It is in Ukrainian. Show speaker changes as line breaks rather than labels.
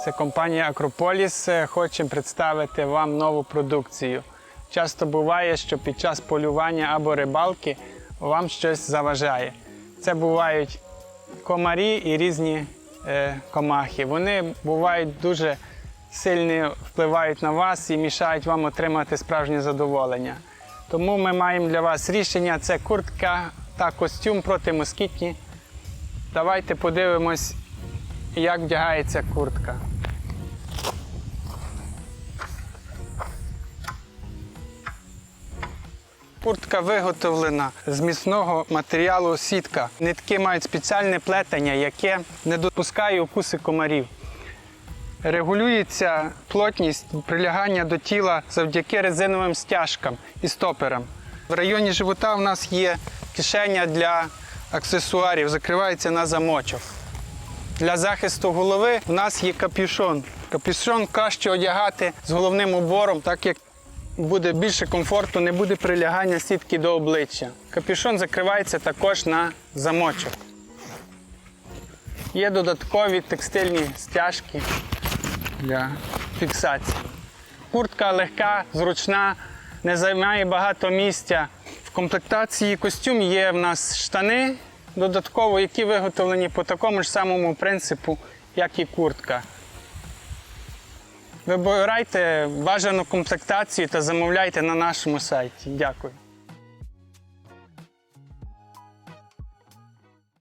Це компанія Акрополіс. Е, Хочемо представити вам нову продукцію. Часто буває, що під час полювання або рибалки вам щось заважає. Це бувають комарі і різні е, комахи. Вони бувають дуже сильно впливають на вас і мішають вам отримати справжнє задоволення. Тому ми маємо для вас рішення: це куртка та костюм протимоскітні. Давайте подивимось, як вдягається куртка. Куртка виготовлена з міцного матеріалу сітка. Нитки мають спеціальне плетення, яке не допускає укуси комарів. Регулюється плотність прилягання до тіла завдяки резиновим стяжкам і стоперам. В районі живота в нас є кишеня для аксесуарів, закривається на замочок. Для захисту голови у нас є капюшон. Капюшон краще одягати з головним убором, так як буде більше комфорту, не буде прилягання сітки до обличчя. Капюшон закривається також на замочок. Є додаткові текстильні стяжки для фіксації. Куртка легка, зручна, не займає багато місця. В комплектації костюм є в нас штани додатково, які виготовлені по такому ж самому принципу, як і куртка. Вибирайте бажану комплектацію та замовляйте на нашому сайті. Дякую.